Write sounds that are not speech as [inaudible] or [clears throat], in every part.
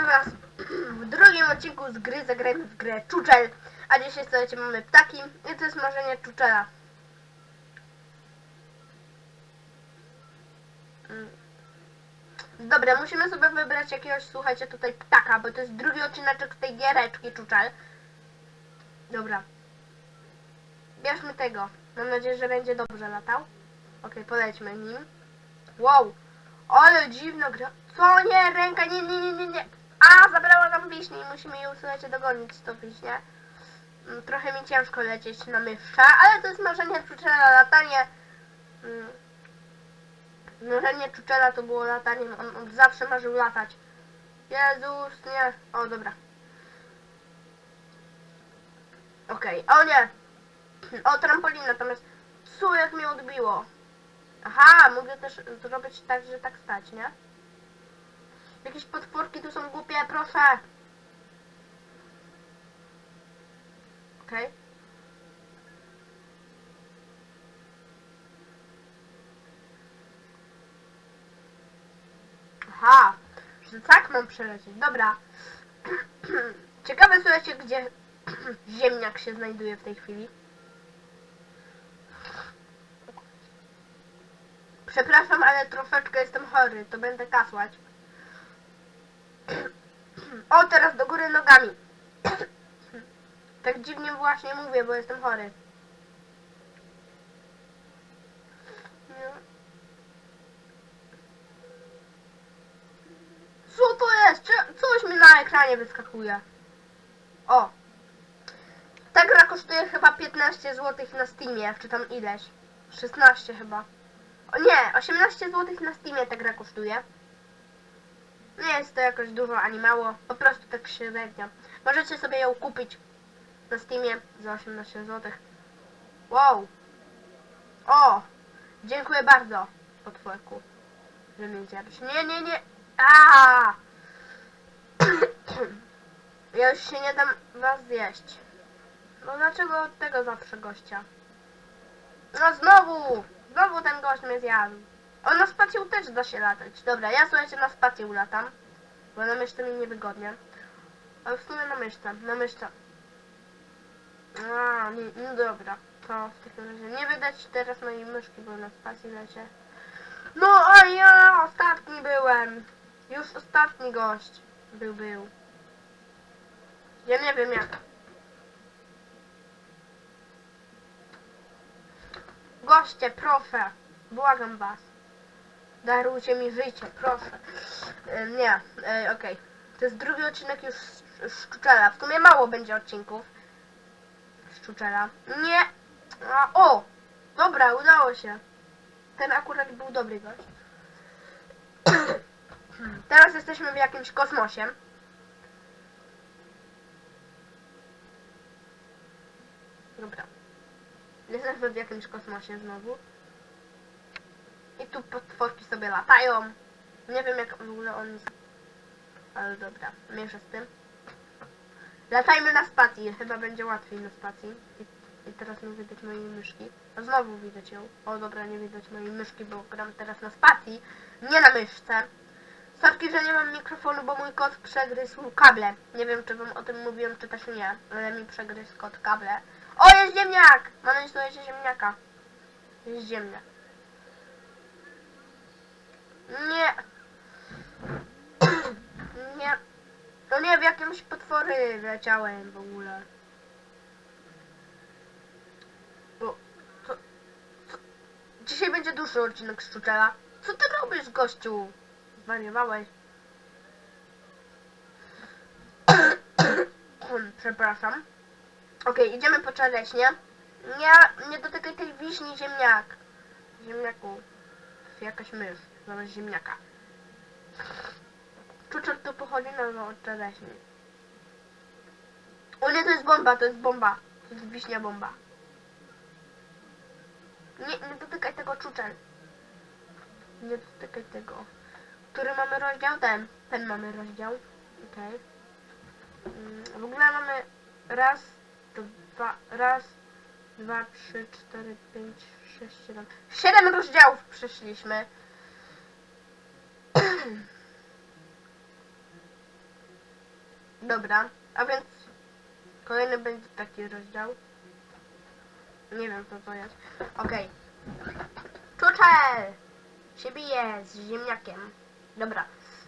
Witamy was [clears throat] w drugim odcinku z gry Zagrajmy w grę Czuczel. A dzisiaj słuchajcie mamy ptaki i to jest marzenie Czuczela. Mm. Dobra, musimy sobie wybrać jakiegoś, słuchajcie, tutaj ptaka, bo to jest drugi odcinek tej giereczki Czuczel. Dobra. Bierzmy tego. Mam nadzieję, że będzie dobrze latał. Okej, polećmy nim. Wow! Ale dziwna gra. Co nie? Ręka, nie, nie, nie, nie, nie. A, zabrała nam wiśnię i musimy ją, słuchajcie, dogonić tą wiśnię. Mm, Trochę mi ciężko lecieć na myszce, ale to jest marzenie Czuczela, latanie. Mm. Marzenie Czuczela to było lataniem, on, on zawsze marzył latać. Jezus, nie. O, dobra. Okej, o nie. O, trampolina, natomiast co jak mnie odbiło. Aha, mogę też zrobić tak, że tak stać, nie? Jakieś potworki tu są głupie, proszę. Okej. Aha, że tak mam przelecieć. Dobra. [clears throat] Ciekawe słuchajcie, gdzie [clears throat] ziemniak się znajduje w tej chwili. Przepraszam, ale troszeczkę jestem chory, to będę kasłać. O, teraz do góry nogami. Tak dziwnie właśnie mówię, bo jestem chory. Co to jest? Coś mi na ekranie wyskakuje. O. Ta gra kosztuje chyba 15 zł na Steamie, czy tam ileś. 16 chyba. O nie, 18 zł na Steamie ta gra kosztuje. Nie jest to jakoś dużo ani mało, po prostu tak średnio. Możecie sobie ją kupić na Steamie za 18 zł. Wow! O! Dziękuję bardzo, potworku, że mnie zjadłeś. Nie, nie, nie! A! [clears throat] Ja już się nie dam was zjeść. No dlaczego od tego zawsze gościa? No znowu! Znowu ten gość mnie zjadł. O, na spacją też da się latać. Dobra, ja słuchajcie na spacją latam. Bo na myszce mi niewygodnie. Ale w sumie na myszce, na myszce. A, nie, no dobra. To w takim razie nie wydać teraz mojej myszki, bo na spacji lecie. No a ja ostatni byłem. Już ostatni gość był, był. Ja nie wiem jak. Goście, proszę. Błagam was. Darujcie mi życie, proszę. E, nie, e, okej. To jest drugi odcinek już Szczuczela. W sumie mało będzie odcinków. Szczuczela. Nie! A, o! Dobra, udało się. Ten akurat był dobry gość. [clears throat] Teraz jesteśmy w jakimś kosmosie. Dobra. Jesteśmy w jakimś kosmosie znowu. I tu potworki sobie latają. Nie wiem jak w ogóle on... Ale dobra, mniejsza z tym. Latajmy na spacji, chyba będzie łatwiej na spacji. I, I teraz nie widać mojej myszki. A znowu widać ją. O dobra, nie widać mojej myszki, bo gram teraz na spacji, nie na myszce. Sorki, że nie mam mikrofonu, bo mój kot przegryzł kable. Nie wiem, czy wam o tym mówiłem, czy też nie, ale mi przegryzł kot kable. O, jest ziemniak! Mam nadzieję, że ziemniaka. Jest ziemniak. Nie. [coughs] Nie. No nie, w jakimś potwory leciałem w ogóle. Bo, co? Dzisiaj będzie dłuższy odcinek z Czuczela. Co ty robisz, gościu? Zwariowałeś. [coughs] Przepraszam. Okej, idziemy po czereśnie. Nie, nie dotykaj tej wiśni, ziemniak. Ziemniaku. Jakaś mysz. Zamiast ziemniaka. Czuczor to pochodzi na od czereśni. O nie, to jest bomba, to jest bomba. To jest wiśnia bomba. Nie, nie dotykaj tego czuczel. Nie dotykaj tego. Który mamy rozdział? Ten. Ten mamy rozdział. Okej. Mm, W ogóle mamy raz, dwa, raz, dwa, trzy, cztery, pięć, sześć, siedem. Siedem rozdziałów przeszliśmy. Dobra, a więc kolejny będzie taki rozdział. Nie wiem co to jest. Okej. Czuczel! Się bije z ziemniakiem. Dobra.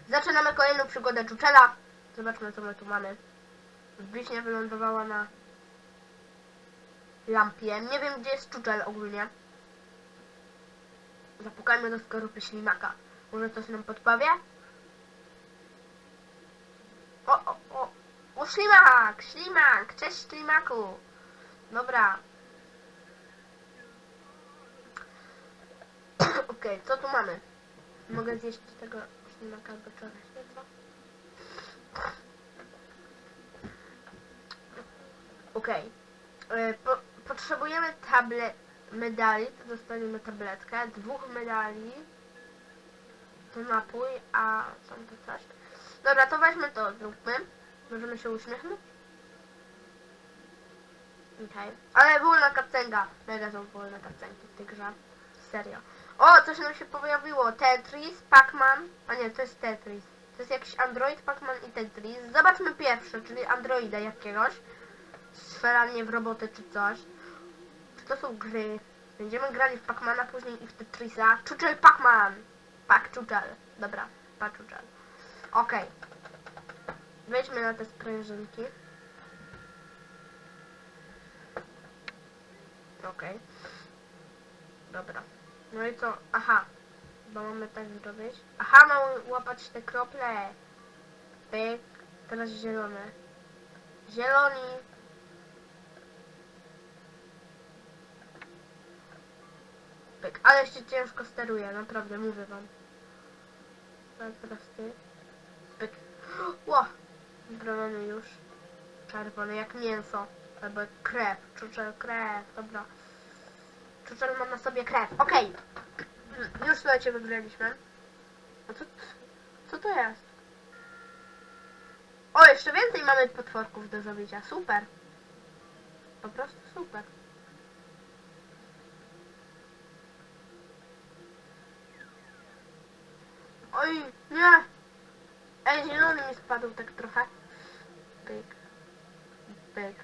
Zaczynamy kolejną przygodę Czuczela. Zobaczmy co my tu mamy. Wiśnia wylądowała na lampie. Nie wiem gdzie jest Czuczel ogólnie. Zapukajmy do skorupy ślimaka. Może coś nam podpowie? O, o, o. O, ślimak! Ślimak! Cześć ślimaku! Dobra. [clears throat] Okej, co tu mamy? Mogę zjeść tego ślimaka albo nie co? Okej. E, Po, potrzebujemy tablet medali, to dostaniemy tabletkę. Dwóch medali. To napój, a są to coś. Dobra, to weźmy to, zróbmy. Możemy się uśmiechnąć? Okej. Ale wolna kapcenga. Mega są wolne kapcenki w tej grze. Serio. O, coś nam się pojawiło. Tetris, Pac-Man. A nie, to jest Tetris. To jest jakiś Android, Pac-Man i Tetris. Zobaczmy pierwsze, czyli Androida jakiegoś. Strzelanie w roboty czy coś. Czy to są gry? Będziemy grali w Pac-Mana później i w Tetrisa. Czuczel Pac-Man. Pak Czuczel. Dobra, Pak Czuczel. Okej. Wejdźmy na te sprężynki. Okej. Dobra. No i co? Aha. Bo mamy tak zrobić. Aha, mamy łapać te krople. Pyk. Teraz zielone. Zieloni. Pyk. Ale się ciężko steruje, naprawdę, mówię wam. Tak, teraz ty. Pyk. Ło! Mamy już. Czerwony, jak mięso. Albo jak krew. Czuczel krew, dobra. Czuczel ma na sobie krew. Okej. Już słuchajcie, wygraliśmy. A co, co to jest? O, jeszcze więcej mamy potworków do zabicia. Super. Po prostu super. Oj, nie! Ej, zielony mi spadł tak trochę. Pyk. Pyk.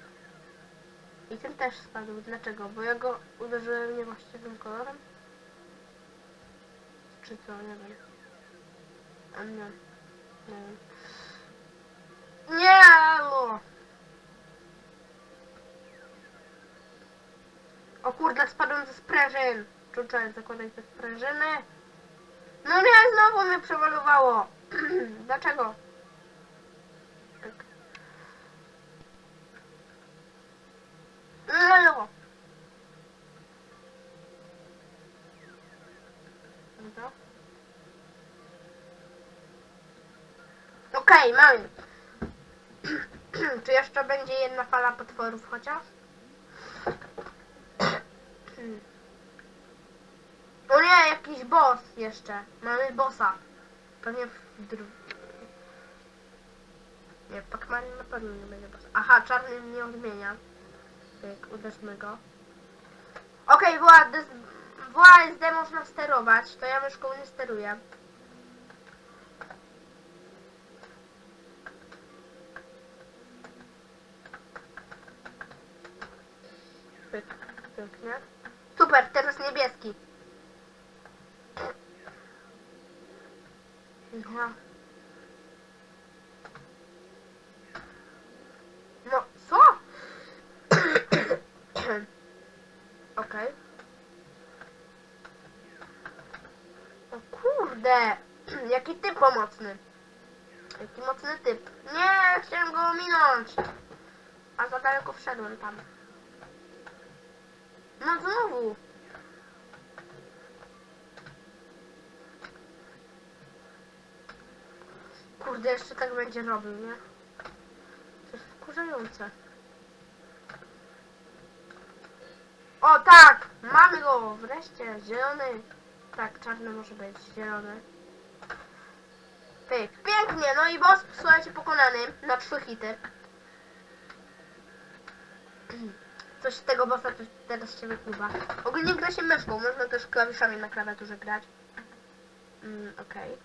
I ten też spadł. Dlaczego? Bo ja go uderzyłem niewłaściwym kolorem? Czy co? Nie wiem. A nie. Nie wiem. Nie! o! O kurde, spadłem ze sprężyn. Czuczel, zakładaj te sprężyny. No nie, znowu mnie przewalowało. [clears throat] Dlaczego? Tak. Lalo. Dobra. Okej, mamy. [clears throat] Czy jeszcze będzie jedna fala potworów chociaż? [clears throat] O nie, jakiś boss jeszcze. Mamy bossa. Pewnie w. Nie, Pac-Manie na pewno nie będzie bossa. Aha, czarny nie odmienia. Jak uderzmy go. Okej, okay, w ASD można sterować, to ja myszką nie steruję. Pyk, pięknie. Super, teraz niebieski. Aha. No, co? Okej. O kurde! Jaki typ pomocny. Jaki mocny typ. Nie, chciałem go ominąć. A za daleko wszedłem tam. No znowu. Kurde, jeszcze tak będzie robił, nie? To jest wkurzające. O tak! Mamy go! Wreszcie! Zielony. Tak, czarny może być. Zielony. Pięknie! No i boss, słuchajcie, pokonany na trzy hity. [clears throat] Coś z tego bossa teraz się wypływa. Ogólnie gra się myszką, można też klawiszami na klawiaturze grać. Mm, okej.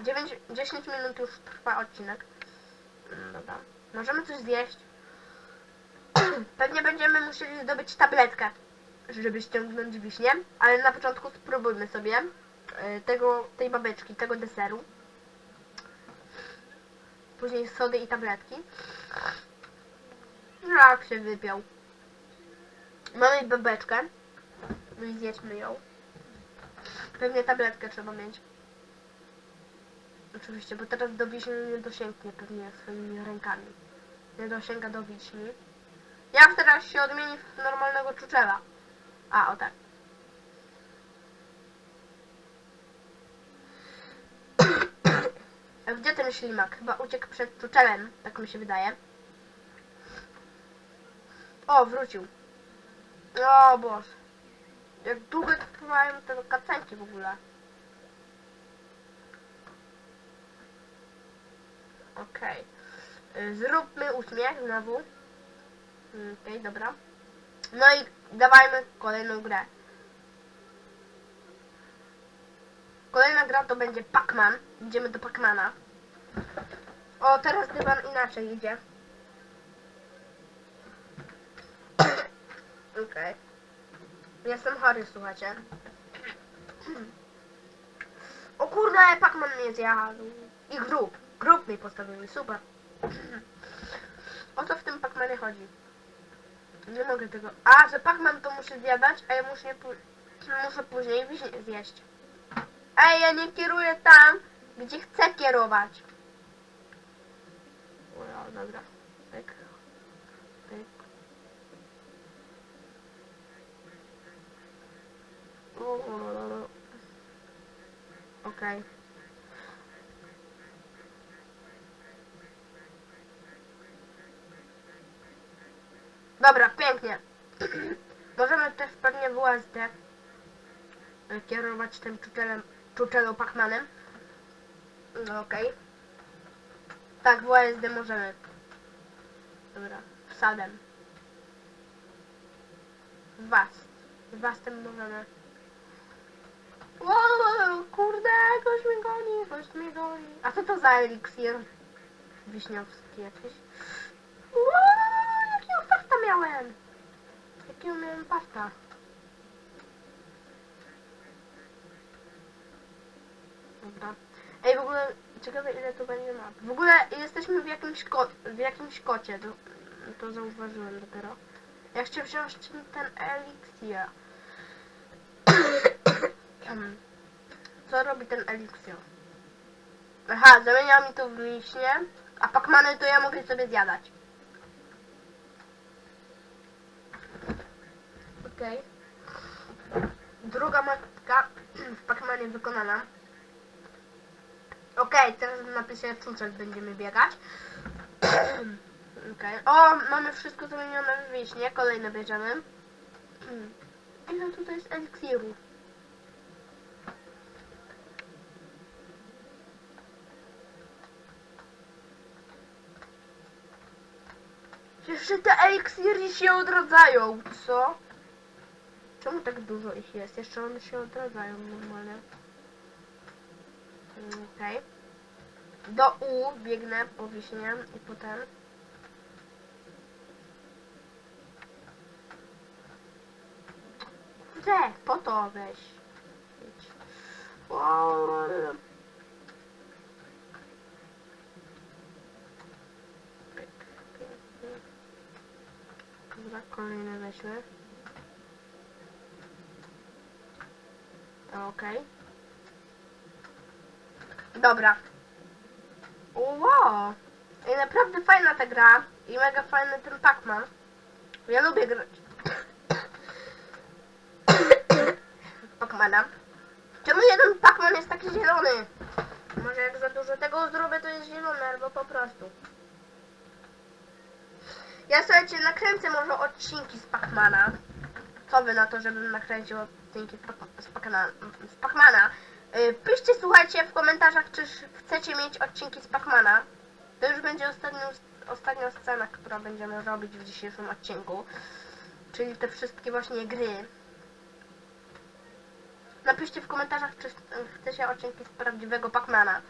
9, 10 minut już trwa odcinek. Mm, Dobra. Możemy coś zjeść. [clears throat] Pewnie będziemy musieli zdobyć tabletkę, żeby ściągnąć wiśnie, ale na początku spróbujmy sobie e, tego, tej babeczki, tego deseru. Później sody i tabletki. Jak się wypiał. Mamy babeczkę. No i zjedźmy ją. Pewnie tabletkę trzeba mieć. Oczywiście, bo teraz do wiśni nie dosięgnie pewnie swoimi rękami. Nie dosięga do wiśni. Jak teraz się odmieni w normalnego czuczela? A, o tak. A Gdzie ten ślimak? Chyba uciekł przed czuczelem, tak mi się wydaje. O, wrócił. O Boże. Jak długo trwają te kacenki w ogóle. Okej. Y, Zróbmy uśmiech znowu. Mm, Okej, dobra. No i dawajmy kolejną grę. Kolejna gra to będzie Pac-Man. Idziemy do Pac-Mana. O, teraz dywan inaczej idzie. [clears throat] Okej. Jestem chory, słuchajcie. [clears throat] O kurde, Pac-Man mnie zjadł. I grób. Grób mi postawili, super. [clears throat] O co w tym Pac-Manie chodzi? Nie mogę tego... A, że Pac-Man to muszę zjadać, a ja muszę, muszę później wiśnie zjeść. Ej, ja nie kieruję tam, gdzie chcę kierować. O, ja, dobra. Pyk. Pyk. Okej. Dobra, pięknie. [clears throat] Możemy też pewnie w USD e, kierować tym czuczelem, czuczelo Pacmanem. No okej. Tak, w USD możemy. Dobra, wsadem. Was. Z wasem możemy. Wow, kurde, ktoś mnie goni, ktoś mnie goni. A co to za eliksir? Wiśniowski jakiś. Wow, jakiego farta miałem? Jakiego miałem farta? Ej, w ogóle, ciekawe ile tu będzie map. W ogóle jesteśmy w jakimś, ko w jakimś kocie, to, to zauważyłem dopiero. Ja chcę wziąć ten, eliksir. [coughs] Co robi ten eliksir? Aha, zamienia mi to w miśnie, a pakmany to ja mogę sobie zjadać. Okej. Druga matka w Pacmanie wykonana. Okej, teraz w napisie czuczek będziemy biegać. [clears throat] Okej. O, mamy wszystko zamienione w wiśnie. Kolejne bierzemy. [clears throat] Ile tutaj jest eliksirów? Jeszcze te eliksiry się odradzają, co? Czemu tak dużo ich jest? Jeszcze one się odradzają normalnie. Okej. Do U biegnę po wiśnie i potem... Kurde, po to weź. Dobra, kolejne weźmy. Okej. Dobra. I naprawdę fajna ta gra. I mega fajny ten Pac-Man. Ja lubię grać. [coughs] Pac-Mana. Czemu jeden Pac-Man jest taki zielony? Może jak za dużo tego zrobię, to jest zielony, albo po prostu. Ja słuchajcie, nakręcę może odcinki z Pacmana. Co wy na to, żebym nakręcił odcinki z, Pac- z, Pacmana? z? Yy, piszcie, słuchajcie, w komentarzach, czy chcecie mieć odcinki z Pacmana. To już będzie ostatnią, ostatnia scena, którą będziemy robić w dzisiejszym odcinku. Czyli te wszystkie właśnie gry. Napiszcie w komentarzach, czy chcecie odcinki z prawdziwego Pacmana.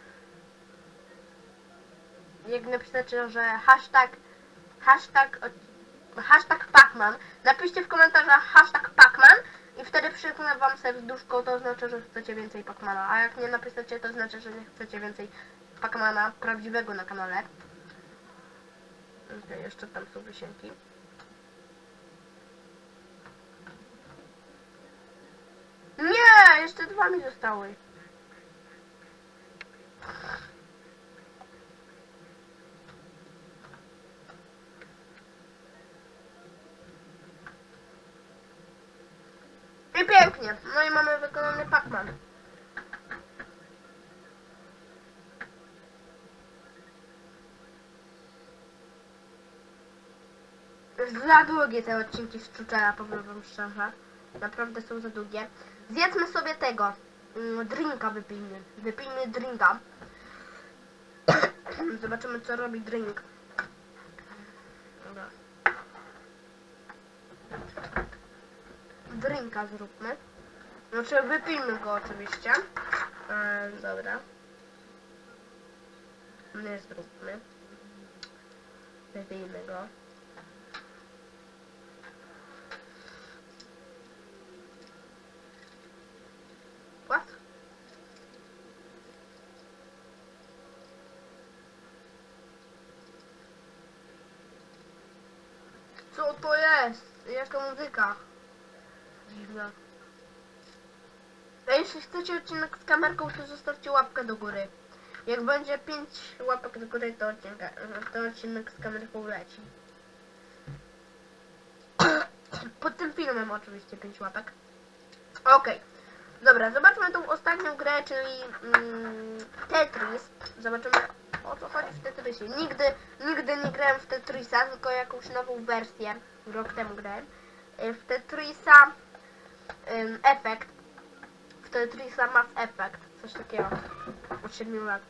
jak napiszecie, że hashtag, hashtag, hashtag Pacman, napiszcie w komentarzach hashtag Pacman i wtedy przypnę wam serduszko, to znaczy, że chcecie więcej Pacmana, a jak nie napiszecie, to znaczy, że nie chcecie więcej Pacmana prawdziwego na kanale. Okej, jeszcze tam są wysięki. Nie, jeszcze dwa mi zostały. I pięknie. No i mamy wykonany Pac-Man. Za długie te odcinki z Czuczera, powiem wam szczerze. Naprawdę są za długie. Zjedzmy sobie tego. mm, Drinka wypijmy. Wypijmy drinka. [coughs] Zobaczymy co robi drink. Dobra. Drinka zróbmy. Znaczy wypijmy go oczywiście. E, dobra. Nie zróbmy. Wypijmy go. What? Co to jest? Jaka muzyka? Dziwna. A jeśli chcecie odcinek z kamerką, to zostawcie łapkę do góry. Jak będzie 5 łapek do góry, to, odcinka, to odcinek z kamerką leci. [coughs] Pod tym filmem oczywiście 5 łapek. Okej. Dobra, zobaczmy tą ostatnią grę, czyli mm, Tetris. Zobaczymy o co chodzi w Tetrisie. Nigdy, nigdy nie grałem w Tetrisa, tylko jakąś nową wersję. Rok temu grałem. Y, W Tetrisa ym, Effect. W Tetrisa Mass Effect. Coś takiego. Od 7 lat.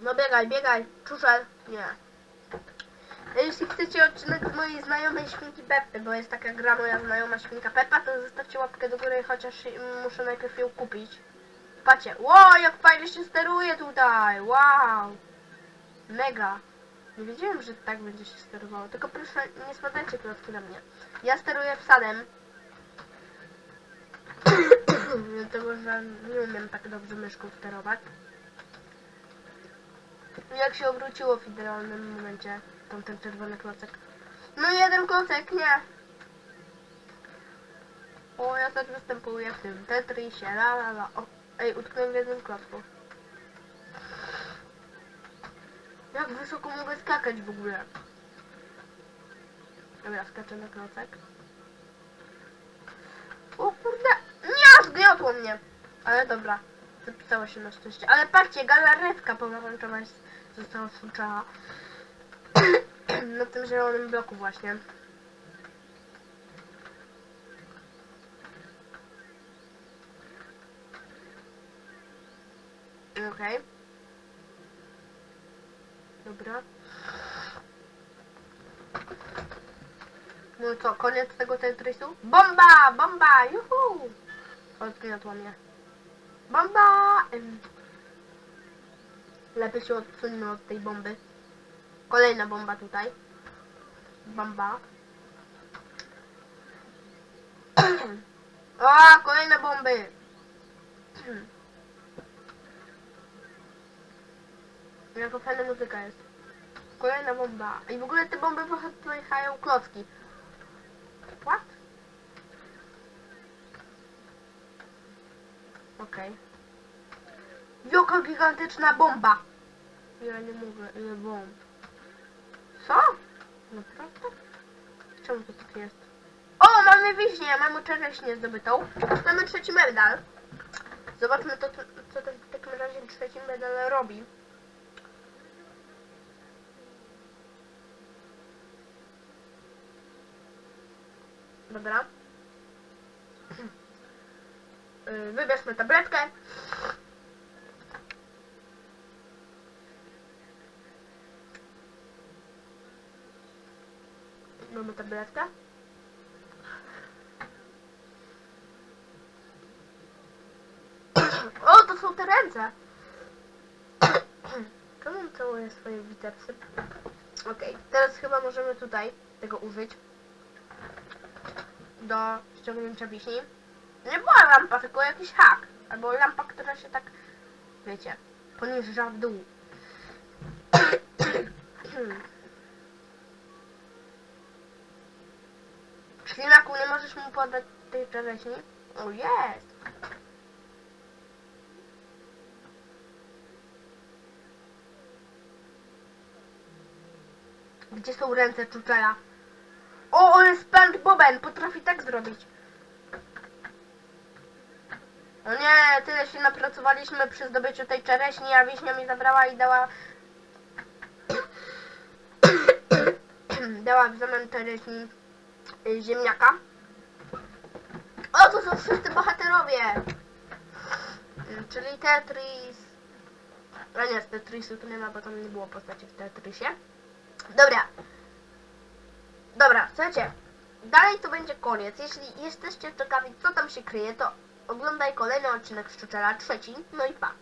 No biegaj, biegaj. Czuszel. Nie. Jeśli chcecie odcinek mojej znajomej świnki Peppy, bo jest taka gra moja znajoma świnka Peppa, to zostawcie łapkę do góry, chociaż mm, muszę najpierw ją kupić. Patrzcie, wow, jak fajnie się steruje tutaj, wow. Mega. Nie wiedziałem, że tak będzie się sterowało, tylko proszę nie spadajcie klocki na mnie. Ja steruję wsadem. Dlatego, [coughs] że nie umiem tak dobrze myszką sterować. Jak się obróciło w idealnym momencie tamten czerwony klocek. No jeden klocek, nie! O, ja też występuję w tym Tetrisie, la la la. O, ej, utknąłem w jednym klocku. Jak wysoko mogę skakać w ogóle? Dobra, skaczę na klocek. O kurde! Nie, zgniotło mnie! Ale dobra, zapisało się na szczęście. Ale patrzcie, galaretka pomarańczowa została słuczała. [coughs] na tym zielonym bloku właśnie. Okej. Dobra. No co, koniec tego Tetrisu? Bomba! Bomba! Juhu! Odgniotła mnie. Bomba! Lepiej się odsuńmy od tej bomby. Kolejna bomba tutaj. Bomba. [clears throat] O, kolejne bomby! [clears throat] Jaka fajna muzyka jest. Kolejna bomba. I w ogóle te bomby wypychają klocki. What? Okej. Jaka gigantyczna bomba! Ja nie mogę, ile bomb. Co? Naprawdę? Czemu to tak jest? O, mamy wiśnię, mamy czereśnię zdobytą. Mamy trzeci medal. Zobaczmy to, co ten w takim razie trzeci medal robi. Dobra. Yy, Wybierzmy tabletkę. Mamy tabletkę. O, to są te ręce. Czemu on całuje swoje bicepsy? Okej, teraz chyba możemy tutaj tego użyć. Do ściągnięcia wiśni. Nie była lampa, tylko jakiś hak. Albo lampa, która się tak, wiecie, poniża w dół. [clears throat] Ślinaku, nie możesz mu podać tej czereśni? O, jest! Gdzie są ręce Czuczela? O, on jest SpongeBobem! Potrafi tak zrobić. No nie, tyle się napracowaliśmy przy zdobyciu tej czereśni, a wiśnia mi zabrała i dała... dała w zamian czereśni y, ziemniaka. O, to są wszyscy bohaterowie! Czyli Tetris... A nie, z Tetrisu tu nie ma, bo tam nie było postaci w Tetrisie. Dobra. Dobra, słuchajcie. Dalej to będzie koniec. Jeśli jesteście ciekawi, co tam się kryje, to oglądaj kolejny odcinek Szczuczera, trzeci, no i pa.